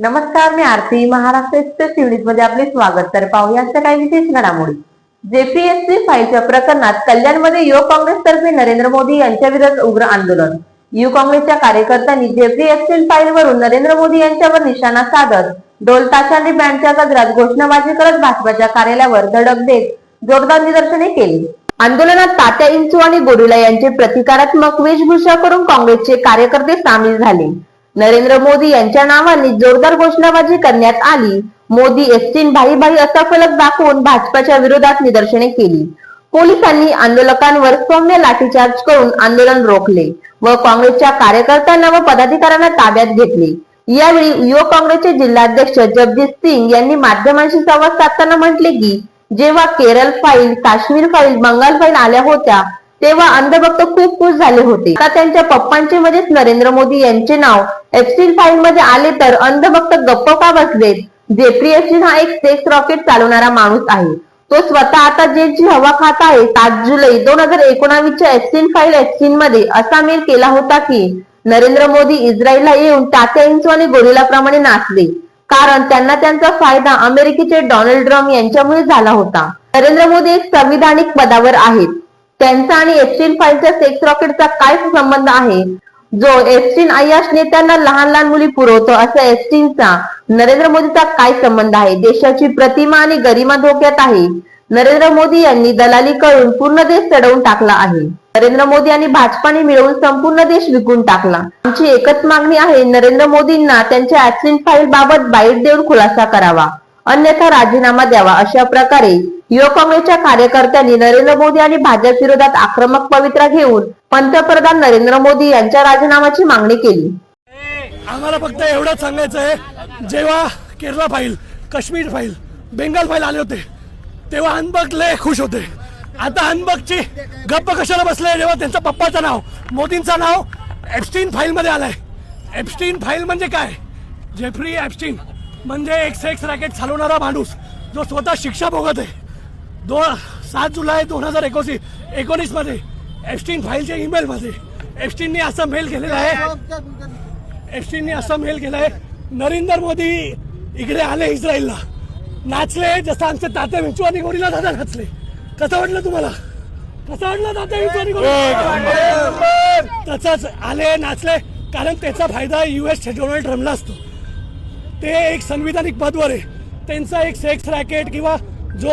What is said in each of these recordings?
नमस्कार मी आरती महाराष्ट्र एक्सप्रेस मध्ये आपले स्वागत. तर पाहुयाच्या काही विशेष घडामोडी. जेपीएससी फाईलच्या प्रकरणात कल्याणमध्ये युवक काँग्रेसतर्फे नरेंद्र मोदी यांच्या विरोधात उग्र आंदोलन. युवक काँग्रेसच्या कार्यकर्त्यांनी जेपीएससी फाईलवरून नरेंद्र मोदी यांच्यावर निशाणा साधत डोलताशा आणि बँडच्या गजरात घोषणाबाजी करत भाजपाच्या कार्यालयावर धडक देत जोरदार निदर्शने केली. आंदोलनात तात्या इंचू आणि गोरिला यांचे प्रतिकारात्मक वेशभूषा करून काँग्रेसचे कार्यकर्ते सामील झाले. नरेंद्र मोदी यांच्या नावाने जोरदार घोषणाबाजी करण्यात आली. मोदी एसटीन भाई भाई असा फलक दाखवून भाजपाच्या विरोधात निदर्शने केली. पोलिसांनी आंदोलकांवर सौम्य लाठीचार्ज करून आंदोलन रोखले व काँग्रेसच्या कार्यकर्त्यांना व पदाधिकाऱ्यांना ताब्यात घेतले. यावेळी युवक काँग्रेसचे जिल्हाध्यक्ष जगदीश सिंग यांनी माध्यमांशी संवाद साधताना म्हटले की जेव्हा Kerala file Kashmir file Bengal file आल्या होत्या तेव्हा अंधभक्त खूप खुश झाले होते. आता त्यांच्या पप्पांचे म्हणजेच नरेंद्र मोदी यांचे नाव एफसील फाईल मध्ये आले तर अंधभक्त गप्प का बसलेत जेफ्री एफसीन हा एक सेक्स रॉकेट चालवणारा माणूस आहे. तो स्वतः आता जेलची हवा खात आहे. सात जुलै दोन हजार एकोणावीसच्या एफसीन फाईल एफसीन मध्ये असा मेल केला होता की नरेंद्र मोदी इस्रायलला येऊन तात्या इंचू आणि गोरिलाप्रमाणे नाचले. कारण त्यांना त्यांचा फायदा अमेरिकेचे डोनाल्ड ट्रम्प यांच्यामुळे झाला होता. नरेंद्र मोदी एक संविधानिक पदावर आहेत. त्यांचा आणि एफस्टीन फाईलच्या सेक्स रॉकेटचा काय संबंध आहे? जो एस्टीन अय्याश नेत्यांना लहान लहान मुली पुरवतो असा एस्टीनचा नरेंद्र मोदीचा काय संबंध आहे? देशाची प्रतिमा आणि गरिमा धोक्यात आहे. नरेंद्र मोदी यांनी दलाली करून पूर्ण देश चढवून टाकला आहे. नरेंद्र मोदी आणि भाजपाने मिळवून संपूर्ण देश विकून टाकला. आमची एकच मागणी आहे नरेंद्र मोदींना त्यांच्या ऍक्सिडेंट फाईल बाबत बाईट देऊन खुलासा करावा. अन्यथा राजीनामा द्यावा अशा प्रकारे युवक काँग्रेसच्या कार्यकर्त्यांनी नरेंद्र मोदी आणि भाजप विरोधात आक्रमक पवित्रा घेऊन पंतप्रधान नरेंद्र मोदी यांच्या राजीनाम्याची मागणी केली. आम्हाला फक्त एवढंच सांगायचं आहे जेव्हा Kerala file Kashmir file Bengal file आले होते तेव्हा अनबक लय खुश होते. आता अनबकची गप्प कशाला बसले जेव्हा त्यांचं पप्पाचं नाव मोदींचं नाव एप्स्टीन फाईलमध्ये आलंय. एप्स्टीन फाईल म्हणजे काय? जेफ्री एप्स्टीन म्हणजे एक सेक्स रॅकेट चालवणारा माणूस जो स्वतः शिक्षा भोगत आहे. दोन सात जुलै दोन हजार एकोणीस एकोणीसमध्ये एप्स्टीन फाईलच्या ईमेलमध्ये एप्स्टीनने असा मेल केलेला आहे. एफसीने असा मेल केलाय नरेंद्र मोदी इकडे आले इस्रायलला. नाचले जसं आमचे तात्या विंचू आणि गोरीला दादा नाचले. कसं वाटलं तुम्हाला? कसं वाटलं तात्या विंचू आणि गोरीला? तसंच आले नाचले कारण त्याचा फायदा युएस डोनाल्ड ट्रम्पला असतो. ते एक संविधानिक पदवर आहे. त्यांचा एक सेक्स रॅकेट किंवा जो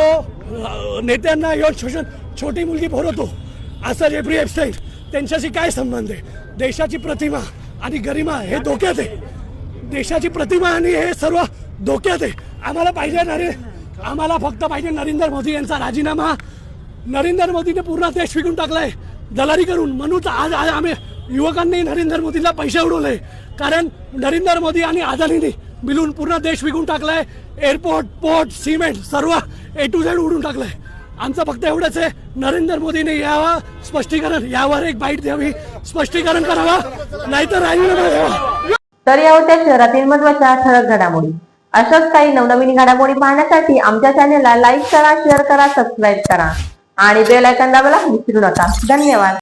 नेत्यांना येऊन शोषण छोटी मुलगी भरवतो. असं जेफ्री एपस्टाईन त्यांच्याशी काय संबंध आहे? देशाची प्रतिमा आणि गरिमा हे धोक्यात आहे. देशाची प्रतिमा आणि हे सर्व धोक्यात आहे. आम्हाला पाहिजे नरे आम्हाला फक्त पाहिजे नरेंद्र मोदी यांचा राजीनामा. नरेंद्र मोदीने पूर्ण देश विकून टाकलाय दलाली करून म्हणून आज आज आम्ही युवकांनी नरेंद्र मोदींना पैसे उडवले. कारण नरेंद्र मोदी आणि आदानीने मिळून पूर्ण देश विकून टाकलाय. एअरपोर्ट पोर्ट सिमेंट सर्व ए टू झेड उडून टाकलंय. आमचं फक्त एवढंच आहे नरेंद्र मोदीने यावा स्पष्टीकरण यावर एक बाईट द्यावी स्पष्टीकरण करावं नाहीतर राजीनामा द्यावा तर या होत्या शहरातील महत्त्वाच्या ठळक घडामोडी. अशाच काही नवनवीन घडामोडी पाहण्यासाठी आमच्या चॅनेलला लाईक करा शेअर करा सबस्क्राईब करा. आणि बेल आयकॉन दाबायला विसरू नका. धन्यवाद.